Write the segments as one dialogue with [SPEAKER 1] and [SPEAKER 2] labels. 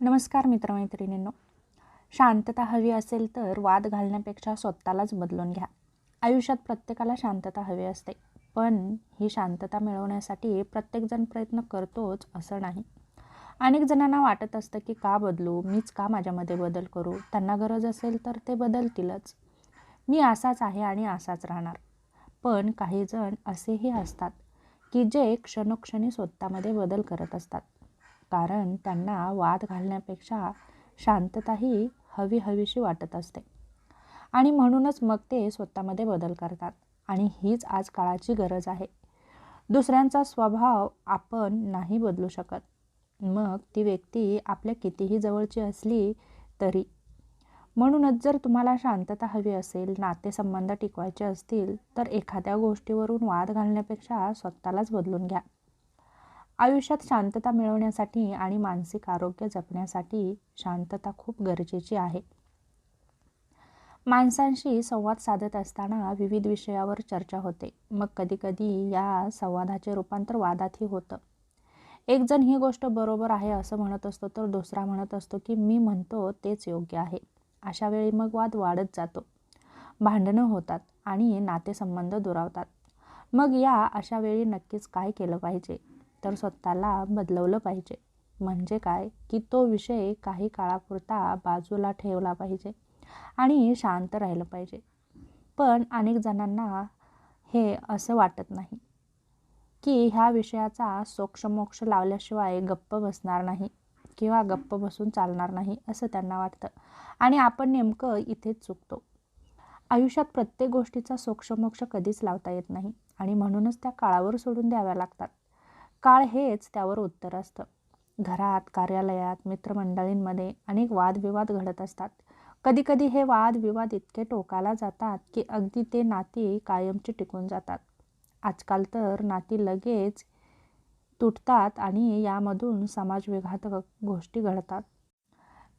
[SPEAKER 1] नमस्कार मित्रमैत्रिणींनो. शांतता हवी असेल तर वाद घालण्यापेक्षा स्वतःलाच बदलून घ्या. आयुष्यात प्रत्येकाला शांतता हवी असते पण ही शांतता मिळवण्यासाठी प्रत्येकजण प्रयत्न करतोच असं नाही. अनेक जणांना वाटत असतं की का बदलू मीच का माझ्यामध्ये बदल करू त्यांना गरज असेल तर ते बदलतीलच. मी असाच आहे आणि असाच राहणार. पण काही जण असेही असतात की जे क्षणोक्षणी स्वतःमध्ये बदल करत असतात. कारण त्यांना वाद घालण्यापेक्षा शांतताही हवी हवीशी वाटत असते. आणि म्हणूनच मग ते स्वतःमध्ये बदल करतात. आणि हीच आज काळाची गरज आहे. दुसऱ्यांचा स्वभाव आपण नाही बदलू शकत. मग ती व्यक्ती आपल्या कितीही जवळची असली तरी. म्हणूनच जर तुम्हाला शांतता हवी असेल नातेसंबंध टिकवायचे असतील तर एखाद्या गोष्टीवरून वाद घालण्यापेक्षा स्वतःलाच बदलून घ्या. आयुष्यात शांतता मिळवण्यासाठी आणि मानसिक आरोग्य जपण्यासाठी शांतता खूप गरजेची आहे. माणसांशी संवाद साधत असताना विविध विषयावर चर्चा होते. मग कधीकधी या संवादाचे रूपांतर वादातही होतं. एक जण ही गोष्ट बरोबर आहे असं म्हणत असतो तर दुसरा म्हणत असतो की मी म्हणतो तेच योग्य आहे. अशा वेळी मग वाद वाढत जातो. भांडणं होतात आणि नातेसंबंध दुरावतात. मग या अशा वेळी नक्कीच काय केलं पाहिजे? तर स्वतःला बदलवलं पाहिजे. म्हणजे काय? की तो विषय काही काळापुरता बाजूला ठेवला पाहिजे आणि शांत राहिलं पाहिजे. पण अनेक जणांना हे असं वाटत नाही की ह्या विषयाचा सोक्षमोक्ष लावल्याशिवाय गप्प बसणार नाही किंवा गप्प बसून चालणार नाही असं त्यांना वाटतं. आणि आपण नेमकं इथेच चुकतो. आयुष्यात प्रत्येक गोष्टीचा सोक्षमोक्ष कधीच लावता येत नाही आणि म्हणूनच त्या काळावर सोडून द्याव्या लागतात. काळ हेच त्यावर उत्तर असतं. घरात कार्यालयात मित्रमंडळींमध्ये अनेक वादविवाद घडत असतात. कधीकधी हे वादविवाद इतके टोकाला जातात की अगदी ते नाती कायमची टिकून जातात. आजकाल तर नाती लगेच तुटतात आणि यामधून समाजविघातक गोष्टी घडतात.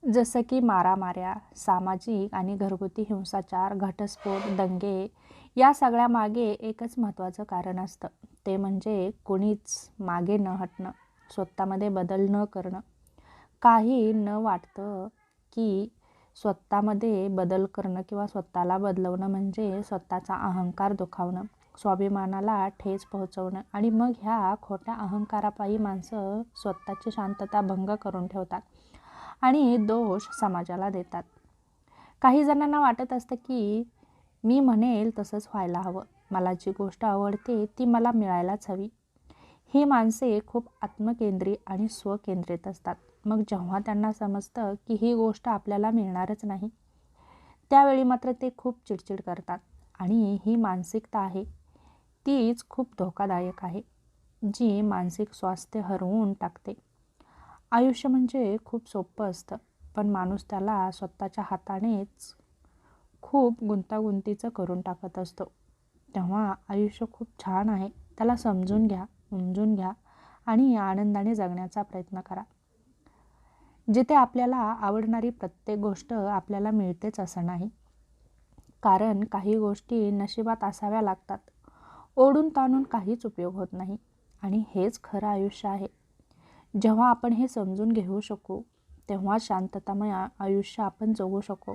[SPEAKER 1] जसं की मारामाऱ्या सामाजिक आणि घरगुती हिंसाचार घटस्फोट दंगे या सगळ्या मागे एकच महत्त्वाचं कारण असतं. ते म्हणजे कोणीच मागे न हटणं स्वतःमध्ये बदल न करणं. काही न वाटतं की स्वतःमध्ये बदल करणं किंवा स्वतःला बदलवणं म्हणजे स्वतःचा अहंकार दुखावणं स्वाभिमानाला ठेच पोहोचवणं आणि मग ह्या खोट्या अहंकारापायी माणसं स्वतःची शांतता भंग करून ठेवतात आणि दोष समाजाला देतात. काही जणांना वाटत असतं की मी म्हणेल तसंच व्हायला हवं. मला जी गोष्ट आवडते ती मला मिळायलाच हवी. ही माणसे खूप आत्मकेंद्री आणि स्वकेंद्रित असतात. मग जेव्हा त्यांना समजतं की ही गोष्ट आपल्याला मिळणारच नाही त्यावेळी मात्र ते खूप चिडचिड करतात आणि ही मानसिकता आहे. तीच खूप धोकादायक आहे जी मानसिक स्वास्थ्य हरवून टाकते. आयुष्य म्हणजे खूप सोपं असतं पण माणूस त्याला स्वतःच्या हातानेच खूप गुंतागुंतीचं करून टाकत असतो. तेव्हा आयुष्य खूप छान आहे. त्याला समजून घ्या उमजून घ्या आणि आनंदाने जगण्याचा प्रयत्न करा. जिथे आपल्याला आवडणारी प्रत्येक गोष्ट आपल्याला मिळतेच असं नाही. कारण काही गोष्टी नशिबात असाव्या लागतात. ओढून ताणून काहीच उपयोग होत नाही. आणि हेच खरं आयुष्य आहे. जेव्हा आपण हे समजून घेऊ शकू तेव्हा शांततामय आयुष्य आपण जगू शकू.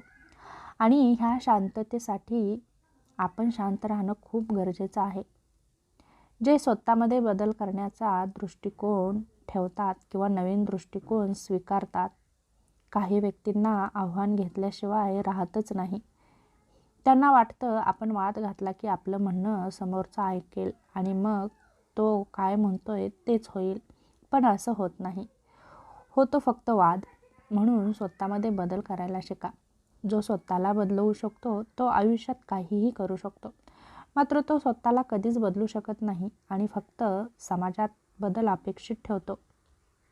[SPEAKER 1] आणि ह्या शांततेसाठी आपण शांत राहणं खूप गरजेचं आहे. जे स्वतःमध्ये बदल करण्याचा दृष्टिकोन ठेवतात किंवा नवीन दृष्टिकोन स्वीकारतात काही व्यक्तींना आव्हान घेतल्याशिवाय राहतच नाही. त्यांना वाटतं आपण वाद घातला की आपलं म्हणणं समोरचं ऐकेल आणि मग तो काय म्हणतोय तेच होईल. पण असं होत नाही. होतो फक्त वाद. म्हणून स्वतःमध्ये बदल करायला शिका. जो स्वतःला बदलवू शकतो तो आयुष्यात काहीही करू शकतो. मात्र तो स्वतःला कधीच बदलू शकत नाही आणि फक्त समाजात बदल अपेक्षित ठेवतो.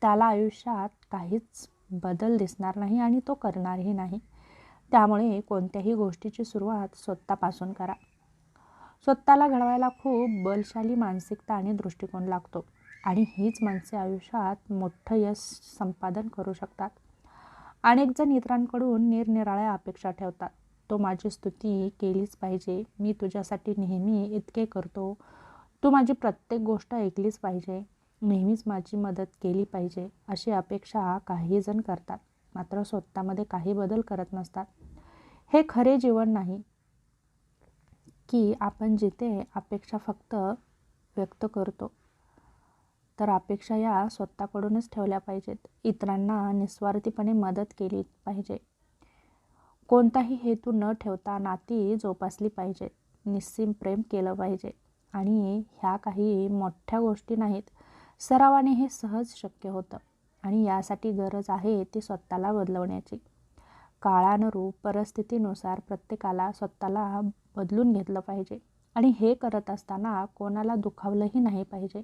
[SPEAKER 1] त्याला आयुष्यात काहीच बदल दिसणार नाही आणि तो करणारही नाही. त्यामुळे कोणत्याही गोष्टीची सुरुवात स्वतःपासून करा. स्वतःला घडवायला खूप बलशाली मानसिकता आणि दृष्टिकोन लागतो आणि हीच माणसे आयुष्यात मोठं यश संपादन करू शकतात. अनेक जण इतरांकडून निरनिराळ्या अपेक्षा ठेवतात. तो माझी स्तुती केलीच पाहिजे. मी तुझ्यासाठी नेहमी इतके करतो. तू माझी प्रत्येक गोष्ट ऐकलीच पाहिजे. नेहमीच माझी मदत केली पाहिजे. अशी अपेक्षा काही जण करतात. मात्र स्वतःमध्ये काही बदल करत नसतात. हे खरे जीवन नाही की आपण जिथे अपेक्षा फक्त व्यक्त करतो. तर अपेक्षा या स्वतःकडूनच ठेवल्या पाहिजेत. इतरांना निस्वार्थीपणे मदत केली पाहिजे. कोणताही हेतू न ठेवता नाती जोपासली पाहिजेत. निस्सीम प्रेम केलं पाहिजे. आणि ह्या काही मोठ्या गोष्टी नाहीत. सरावाने हे सहज शक्य होतं. आणि यासाठी गरज आहे ती स्वतःला बदलवण्याची. काळानुरूप परिस्थितीनुसार प्रत्येकाला स्वतःला बदलून घेतलं पाहिजे. आणि हे करत असताना कोणाला दुखावलंही नाही पाहिजे.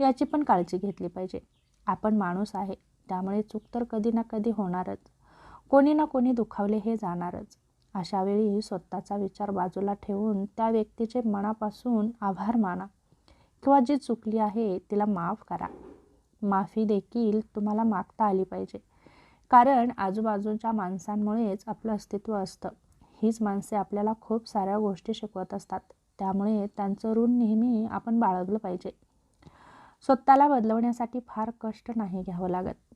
[SPEAKER 1] याची पण काळजी घेतली पाहिजे. आपण माणूस आहे त्यामुळे चूक तर कधी ना कधी होणारच. कोणी ना कोणी दुखावले हे जाणारच. अशावेळी स्वतःचा विचार बाजूला ठेवून त्या व्यक्तीचे मनापासून आभार माना. किंवा जी चुकली आहे तिला माफ करा. माफी देखील तुम्हाला मागता आली पाहिजे. कारण आजूबाजूच्या माणसांमुळेच आपलं अस्तित्व असतं. हीच माणसे आपल्याला खूप साऱ्या गोष्टी शिकवत असतात. त्यामुळे त्यांचं ऋण नेहमी आपण बाळगलं पाहिजे. स्वतःला बदलवण्यासाठी फार कष्ट नाही घ्यावं लागत.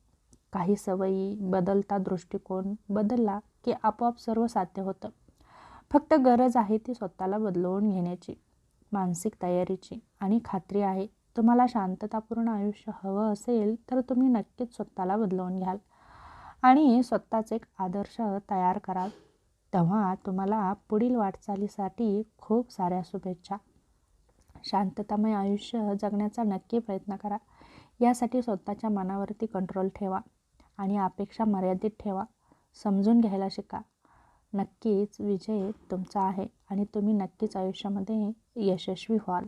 [SPEAKER 1] काही सवयी बदलता दृष्टिकोन बदलला की आपोआप सर्व साध्य होतं. फक्त गरज आहे ती स्वतःला बदलवून घेण्याची मानसिक तयारीची आणि खात्री आहे. तुम्हाला शांततापूर्ण आयुष्य हवं असेल तर तुम्ही नक्कीच स्वतःला बदलवून घ्याल. आणि स्वतःच एक आदर्श तयार कराल. तेव्हा तुम्हाला पुढील वाटचालीसाठी खूप साऱ्या शुभेच्छा. शांततामय आयुष्य जगण्याचा नक्की प्रयत्न करा. यासाठी स्वतःच्या मनावरती कंट्रोल ठेवा आणि अपेक्षा मर्यादित ठेवा. समजून घ्यायला शिका. नक्कीच विजय तुमचा आहे आणि तुम्ही नक्कीच आयुष्यामध्ये यशस्वी व्हाल.